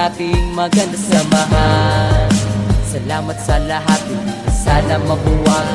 ang ating maganda samahan Salamat sa lahat, na sana mabuwag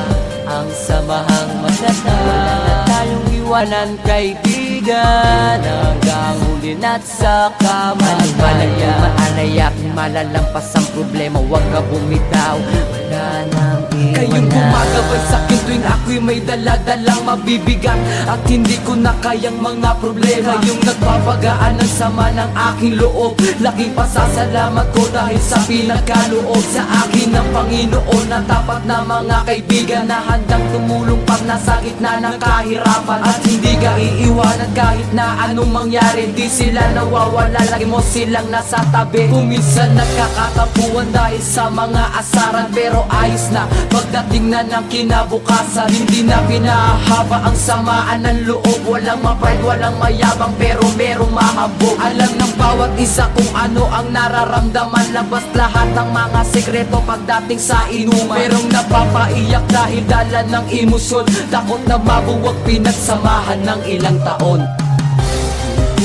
Ang samahang maganda Wala na tayong iwanan kaibigan Hanggang huli na't sa kamalaya Maanayak, malalampas ang problema Huwag ka bumitaw, wala iwanan Kayong gumagabay sa akin tuwing ako'y may daladalang mabibigat. At hindi ko na kayang mga problema. Yung nagpapagaan ng sama ng aking loob. Laking pasasalamat ko dahil sa pinagkaloob. Sa akin ng Panginoon na tapat na mga kaibigan Na handang tumulong pag nasa gitna ng kahirapan. At hindi ka iiwanan kahit na anong mangyari. Di sila nawawala, lagi mo silang nasa tabi. Kung minsan nagkakatapuan dahil sa mga asaran Pero ayos na pagdating na ng kinabukasan Hindi na pinahaba ang samaan ng loob. Walang ma-pride, walang mayabang pero merong mahambog Alam ng bawat isa kung ano ang nararamdaman. Labas lahat ng mga sekreto pagdating sa inuman. Merong napapaiyak dahil dala ng emosyon. Takot na mabuwag pinagsamahan ng ilang taon.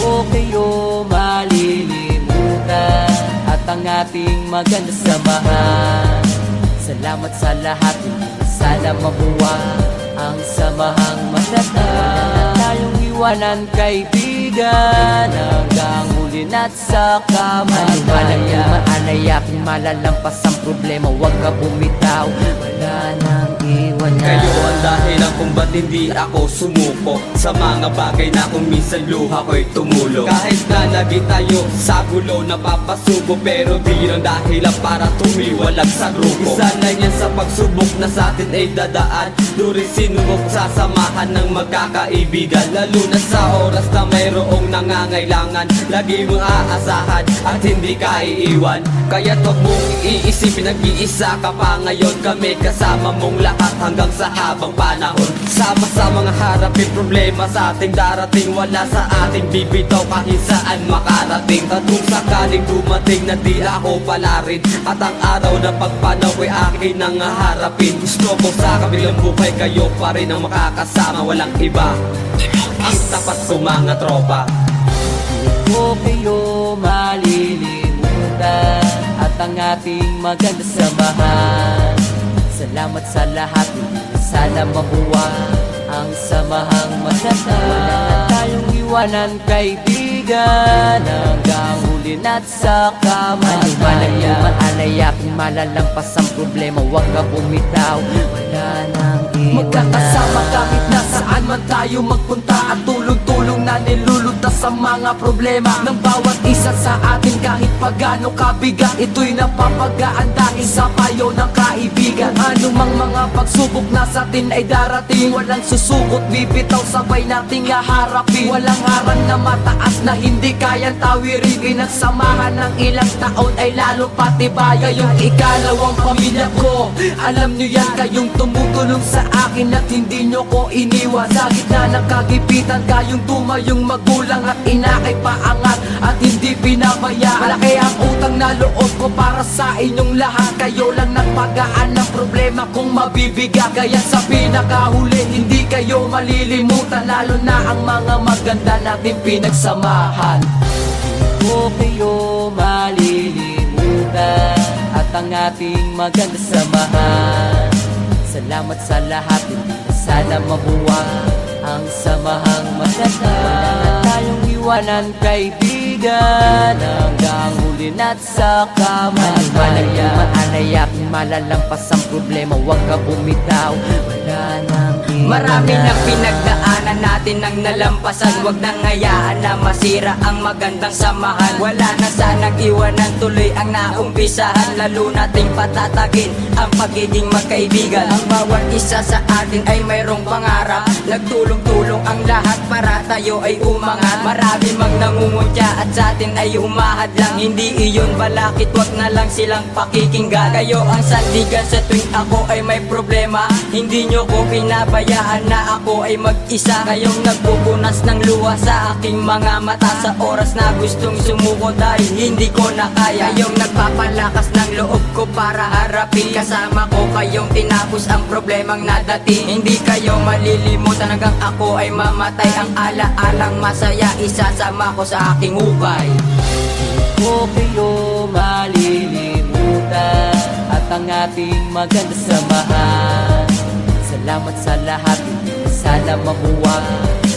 Ko kayo malilimutan At ang ating maganda samahan Salamat sa lahat, hindi na sana mabuwag Ang samahang na tayong iwanan kaibigan Hanggang huli na't sa kamalaya Maanayak, malalampas ang problema. Huwag ka bumitaw, wala nang iwanan Kayo ang dahilan kung ba't hindi ako sumuko. Sa mga bagay na kung minsan luha ko'y tumulo. Kahit na lagi tayo sa gulo napapasubo Pero di lang dahilan para tumiwalag sa grupo. Isa lang yan sa pagsubok na sa atin ay dadaan. Duri sinubok sa samahan ng magkakaibigan. Lalo na sa oras na mayroong nangangailangan. Lagi mong aasahan at hindi ka iiwan. Kaya huwag mong iisipin nag-iisa ka pa ngayon. Kami kasama mong lahat hanggang sa habang panahon. Sama-sama nga harapin problema sa ating darating. Wala sa ating bibitaw kahit saan makarating. At kung sakaling dumating na di ako pala rin. At ang araw na pagpanaw ay akin nang harapin Gusto ko sa kabilang buhay kayo pa rin ang makakasama. Walang iba. Ang tapat ko mga tropa. Ko kayo malilimutan At ang ating maganda samahan Salamat sa lahat, hindi na sana mabuwag Ang samahang maganda Wala na tayong iwanan kaibigan Hanggang huli na't sa kamalaya Maanayak, malalampas ang problema. Huwag ka bumitaw, wala nang iwanan. Magkakasama kahit nasaan man tayo magpunta At tulong-tulong na nilulutas sa mga problema Ng bawat isa sa atin kahit pagano kabigat Ito'y napapagaan dahil sa payo ng kaibigan. Anumang mga pagsubok na sa atin ay darating Walang susukot, bibitaw sabay nating haharapin. Walang harang na mataas na hindi kayang tawirin Pinagsamahan ng ilang taon ay lalo patibay Kayong ikalawang pamilya ko Alam nyo yan kayong tumutulong sa akin At hindi nyo ko iniwan. Sa gitna ng kagipitan Kayong tumayong magulang at inakay paangat At hindi pinabayaan. Malaki ang utang na loob ko para sa inyong lahat. Kayo lang nagpagaan ng problema kung mabibigat. Kaya sa pinakahuli hindi kayo malilimutan Lalo na ang mga maganda natin pinagsamahan. Ko kayo malilimutan At ang ating maganda samahan Salamat sa lahat, hindi na sana mabuwag Ang samahang maganda. Wala tayong iwanan kaibigan Hanggang huli na't sa kamalaya Maanayak, malalampas ang problema Huwag ka bumitaw, wala nang Marami na pinagdaanan natin ng nalampasan. Huwag nang hayaan na masira ang magandang samahan. Wala na sanang iwanan tuloy ang naumpisahan. Lalo nating patatagin ang pagiging magkaibigan. Ang bawat isa sa atin ay mayroong pangarap. Nagtulong-tulong ang lahat para tayo ay umangat. Marami mang nangunguntya at sa atin ay umahad lang Hindi iyon balakit wag na lang silang pakikinggan. Kayo ang sandigan sa tuwing ako ay may problema. Hindi nyo ko pinabayaan na ako ay mag-isa. Kayong nagpupunas ng luha sa aking mga mata. Sa oras na gustong sumuko dahil hindi ko na kaya. Kayong nagpapalakas ng loob ko para harapin. Kasama ko kayong tinapos ang problemang nadating. Hindi kayo malilimutan hanggang ako ay mamatay. Ang ala-alang masaya isasama ko sa aking hukay ang ating maganda samahan. Salamat sa lahat, sana mabuwag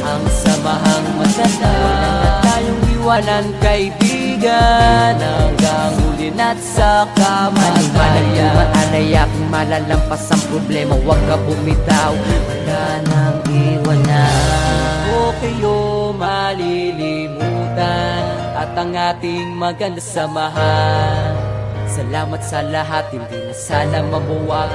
Ang samahang maganda Wala na tayong iwanan kaibigan Hanggang huli na't sa kamatayan. Maalayak, malalampas ang problema. Huwag ka bumitaw, wala nang iwanan. O kayo malilimutan At ang ating maganda samahan Salamat sa lahat, hindi na sana mabuwag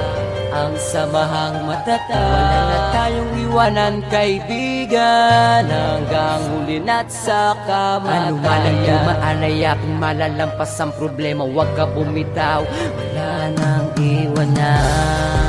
Ang samahang matatag. Wala na tayong iwanan kaibigan Hanggang huli na't sa kamatayan. Ano malang dumaalayak, malalampas ang problema Huwag ka bumitaw, wala nang iwanan